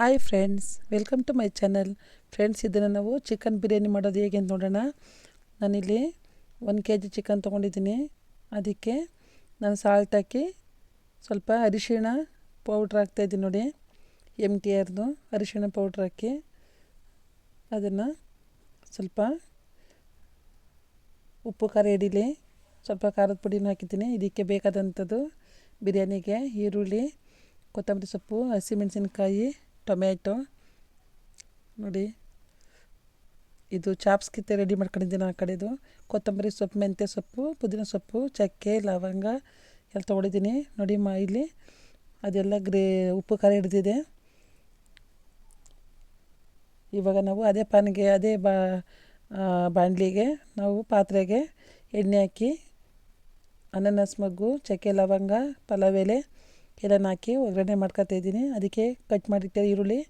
Hi friends welcome to my channel friends ಇದನ್ನು ನಾವು chicken biryani ಮಾಡೋದು ಹೇಗೆ ಅಂತ ನೋಡೋಣ. ನಾನಿಲ್ಲಿ ಒಂದು ಕೆ ಜಿ ಚಿಕನ್ ತೊಗೊಂಡಿದ್ದೀನಿ. ಅದಕ್ಕೆ ನಾನು ಸಾಲ್ಟ್ ಹಾಕಿ ಸ್ವಲ್ಪ ಅರಿಶಿಣ ಪೌಡ್ರ್ ಹಾಕ್ತಾಯಿದ್ದೀನಿ ನೋಡಿ. ಎಂ ಟಿ ಆರ್ದು ಅರಿಶಿಣ ಪೌಡ್ರ್ ಹಾಕಿ ಅದನ್ನು ಸ್ವಲ್ಪ ಉಪ್ಪು, ಖಾರ ಹಿಡೀಲಿ ಸ್ವಲ್ಪ ಖಾರದ ಪುಡಿನೂ ಹಾಕಿದ್ದೀನಿ. ಇದಕ್ಕೆ ಬೇಕಾದಂಥದ್ದು ಬಿರಿಯಾನಿಗೆ ಈರುಳ್ಳಿ, ಕೊತ್ತಂಬರಿ ಸೊಪ್ಪು, ಹಸಿಮೆಣಸಿನ್ಕಾಯಿ ಟೊಮ್ಯಾಟೊ ನೋಡಿ. ಇದು ಚಾಪ್ಸ್ಕಿತ್ತೆ ರೆಡಿ ಮಾಡ್ಕೊಂಡಿದ್ದೀನಿ ಆ ಕಡೆದು. ಕೊತ್ತಂಬರಿ ಸೊಪ್ಪು, ಮೆಂತ್ಯ ಸೊಪ್ಪು, ಪುದೀನ ಸೊಪ್ಪು, ಚಕ್ಕೆ, ಲವಂಗ ಎಲ್ಲ ತೊಗೊಂಡಿದ್ದೀನಿ. ನೋಡಿ ಮಾ, ಇಲ್ಲಿ ಅದೆಲ್ಲ ಗ್ರೇ, ಉಪ್ಪು, ಖಾರ ಹಿಡಿದಿದೆ. ಇವಾಗ ನಾವು ಅದೇ ಪಾನಿಗೆ, ಅದೇ ಬಾ ಬಾಣಲಿಗೆ ನಾವು ಪಾತ್ರೆಗೆ ಎಣ್ಣೆ ಹಾಕಿ, ಅನಾನಸ್ ಮಗ್ಗು, ಚಕ್ಕೆ, ಲವಂಗ, ಪಲಾವ್ ಎಲೆ ಎಲ್ಲನ ಹಾಕಿ ಒಗ್ಗರಣೆ ಇದ್ದೀನಿ. ಅದಕ್ಕೆ ಕಟ್ ಮಾಡಿಟ್ಟೆ ಈರುಳ್ಳಿ,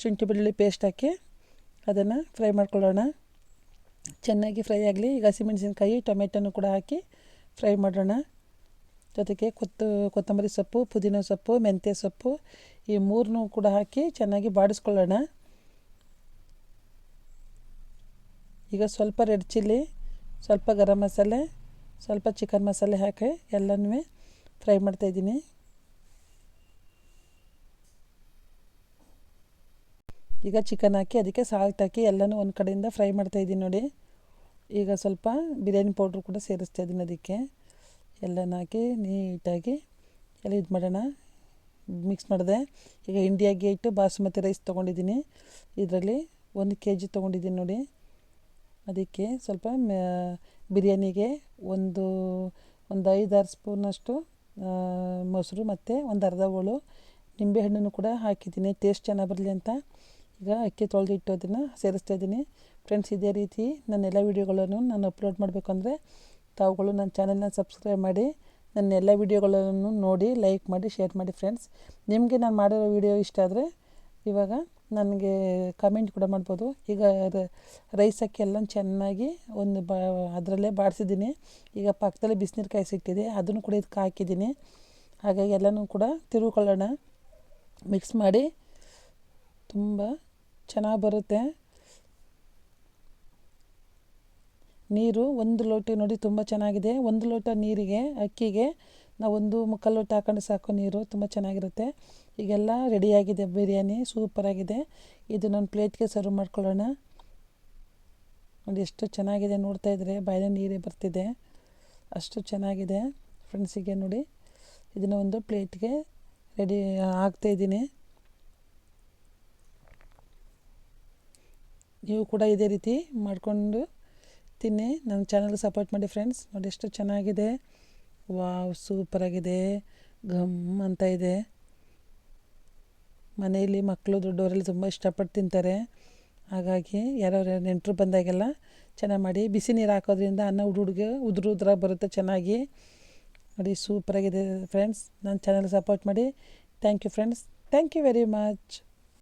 ಶುಂಠಿ ಬೆಳ್ಳುಳ್ಳಿ ಪೇಸ್ಟ್ ಹಾಕಿ ಅದನ್ನು ಫ್ರೈ ಮಾಡ್ಕೊಳ್ಳೋಣ. ಚೆನ್ನಾಗಿ ಫ್ರೈ ಆಗಲಿ. ಈಗ ಹಸಿಮೆಣಸಿನ್ಕಾಯಿ, ಟೊಮೆಟೊನು ಕೂಡ ಹಾಕಿ ಫ್ರೈ ಮಾಡೋಣ. ಜೊತೆಗೆ ಕೊತ್ತು, ಕೊತ್ತಂಬರಿ ಸೊಪ್ಪು, ಪುದೀನ ಸೊಪ್ಪು, ಮೆಂತ್ಯ ಸೊಪ್ಪು ಈ ಮೂರನ್ನೂ ಕೂಡ ಹಾಕಿ ಚೆನ್ನಾಗಿ ಬಾಡಿಸ್ಕೊಳ್ಳೋಣ. ಈಗ ಸ್ವಲ್ಪ ರೆಡ್ ಚಿಲ್ಲಿ ಸ್ವಲ್ಪ ಗರಂ ಮಸಾಲೆ, ಸ್ವಲ್ಪ ಚಿಕನ್ ಮಸಾಲೆ ಹಾಕಿ ಎಲ್ಲನೂ ಫ್ರೈ ಮಾಡ್ತಾಯಿದ್ದೀನಿ ಈಗ ಚಿಕನ್ ಹಾಕಿ, ಅದಕ್ಕೆ ಸಾಲ್ಟ್ ಹಾಕಿ ಎಲ್ಲನೂ ಒಂದು ಕಡೆಯಿಂದ ಫ್ರೈ ಮಾಡ್ತಾಯಿದ್ದೀನಿ ನೋಡಿ. ಈಗ ಸ್ವಲ್ಪ ಬಿರಿಯಾನಿ ಪೌಡ್ರ್ ಕೂಡ ಸೇರಿಸ್ತಾ ಇದ್ದೀನಿ ಅದಕ್ಕೆ. ಎಲ್ಲನ ಹಾಕಿ ನೀಟಾಗಿ ಎಲ್ಲ ಇದು ಮಾಡೋಣ. ಮಿಕ್ಸ್ ಮಾಡಿದೆ. ಈಗ ಇಂಡಿಯಾ ಗೇಟು ಬಾಸುಮತಿ ರೈಸ್ ತೊಗೊಂಡಿದ್ದೀನಿ. ಇದರಲ್ಲಿ ಒಂದು ಕೆ ಜಿ ತೊಗೊಂಡಿದ್ದೀನಿ ನೋಡಿ. ಅದಕ್ಕೆ ಸ್ವಲ್ಪ ಬಿರಿಯಾನಿಗೆ ಒಂದು ಒಂದು ಐದಾರು ಸ್ಪೂನಷ್ಟು ಮೊಸರು ಮತ್ತು ಒಂದು ಅರ್ಧ ಹೋಳು ನಿಂಬೆಹಣ್ಣನ್ನು ಕೂಡ ಹಾಕಿದ್ದೀನಿ. ಟೇಸ್ಟ್ ಚೆನ್ನಾಗಿ ಬರಲಿ ಅಂತ. ಈಗ ಅಕ್ಕಿ ತೊಳೆದಿಟ್ಟು ಅದನ್ನು ಸೇರಿಸ್ತಾ ಇದ್ದೀನಿ ಫ್ರೆಂಡ್ಸ್ ಇದೇ ರೀತಿ ನನ್ನ ಎಲ್ಲ ವೀಡಿಯೋಗಳನ್ನು ನಾನು ಅಪ್ಲೋಡ್ ಮಾಡಬೇಕು ಅಂದರೆ ತಾವುಗಳು ನನ್ನ ಚಾನಲ್ನ ಸಬ್ಸ್ಕ್ರೈಬ್ ಮಾಡಿ, ನನ್ನ ಎಲ್ಲ ವೀಡಿಯೋಗಳನ್ನು ನೋಡಿ ಲೈಕ್ ಮಾಡಿ ಶೇರ್ ಮಾಡಿ ಫ್ರೆಂಡ್ಸ್ ನಿಮಗೆ ನಾನು ಮಾಡಿರೋ ವೀಡಿಯೋ ಇಷ್ಟ ಆದರೆ ಇವಾಗ ನನಗೆ ಕಮೆಂಟ್ ಕೂಡ ಮಾಡ್ಬೋದು. ಈಗ ರೈಸ್ ಅಕ್ಕಿ ಎಲ್ಲ ಚೆನ್ನಾಗಿ ಒಂದು ಬಾ, ಅದರಲ್ಲೇ ಬಾಡಿಸಿದ್ದೀನಿ. ಈಗ ಪಕ್ಕದಲ್ಲೇ ಬಿಸಿನೀರು ಕಾಯಿಸಿಟ್ಟಿದೆ ಅದನ್ನು ಕೂಡ ಇದಕ್ಕೆ ಹಾಕಿದ್ದೀನಿ. ಹಾಗಾಗಿ ಎಲ್ಲನೂ ಕೂಡ ತಿರುಗಿಕೊಳ್ಳೋಣ ಮಿಕ್ಸ್ ಮಾಡಿ. ತುಂಬ ಚೆನ್ನಾಗಿ ಬರುತ್ತೆ. ನೀರು ಒಂದು ಲೋಟ ನೋಡಿ ತುಂಬ ಚೆನ್ನಾಗಿದೆ. ಒಂದು ಲೋಟ ನೀರಿಗೆ, ಅಕ್ಕಿಗೆ ನಾವು ಒಂದು ಮುಕ್ಕಾಲು ಲೋಟ ಹಾಕೊಂಡು ಸಾಕು ನೀರು, ತುಂಬ ಚೆನ್ನಾಗಿರುತ್ತೆ. ಈಗೆಲ್ಲ ರೆಡಿಯಾಗಿದೆ ಬಿರಿಯಾನಿ ಸೂಪರಾಗಿದೆ ಇದು ನಾನು ಪ್ಲೇಟ್ಗೆ ಸರ್ವ್ ಮಾಡ್ಕೊಳ್ಳೋಣ. ನೋಡಿ ಎಷ್ಟು ಚೆನ್ನಾಗಿದೆ ನೋಡ್ತಾ ಇದ್ದರೆ ಬಾಯಿನ ನೀರೇ ಬರ್ತಿದೆ. ಅಷ್ಟು ಚೆನ್ನಾಗಿದೆ. ಫ್ರೆಂಡ್ಸಿಗೆ ನೋಡಿ, ಇದನ್ನು ಒಂದು ಪ್ಲೇಟ್ಗೆ ರೆಡಿ ಹಾಕ್ತಾಯಿದ್ದೀನಿ ನೀವು ಕೂಡ ಇದೇ ರೀತಿ ಮಾಡಿಕೊಂಡು ತಿನ್ನಿ. ನನ್ನ ಚಾನಲ್ಗೆ ಸಪೋರ್ಟ್ ಮಾಡಿ ಫ್ರೆಂಡ್ಸ್ ನೋಡಿ ಎಷ್ಟು ಚೆನ್ನಾಗಿದೆ. ವಾವ್ ಸೂಪರಾಗಿದೆ ಘಮ್ ಅಂತ ಇದೆ. ಮನೆಯಲ್ಲಿ ಮಕ್ಕಳು, ದೊಡ್ಡವರೆಲ್ಲ ತುಂಬ ಇಷ್ಟಪಟ್ಟು ತಿಂತಾರೆ. ಹಾಗಾಗಿ ಯಾರ್ಯಾರು ನೆಂಟರು ಬಂದಾಗೆಲ್ಲ ಚೆನ್ನಾಗಿ ಮಾಡಿ. ಬಿಸಿ ನೀರು ಹಾಕೋದ್ರಿಂದ ಅನ್ನ ಹುಡುಗ ಉದುರು ಉದ್ರಾಗಿ ಬರುತ್ತೆ ಚೆನ್ನಾಗಿ. ನೋಡಿ ಸೂಪರಾಗಿದೆ ಫ್ರೆಂಡ್ಸ್ ನನ್ನ ಚಾನಲ್ ಸಪೋರ್ಟ್ ಮಾಡಿ. Thank you friends thank you very much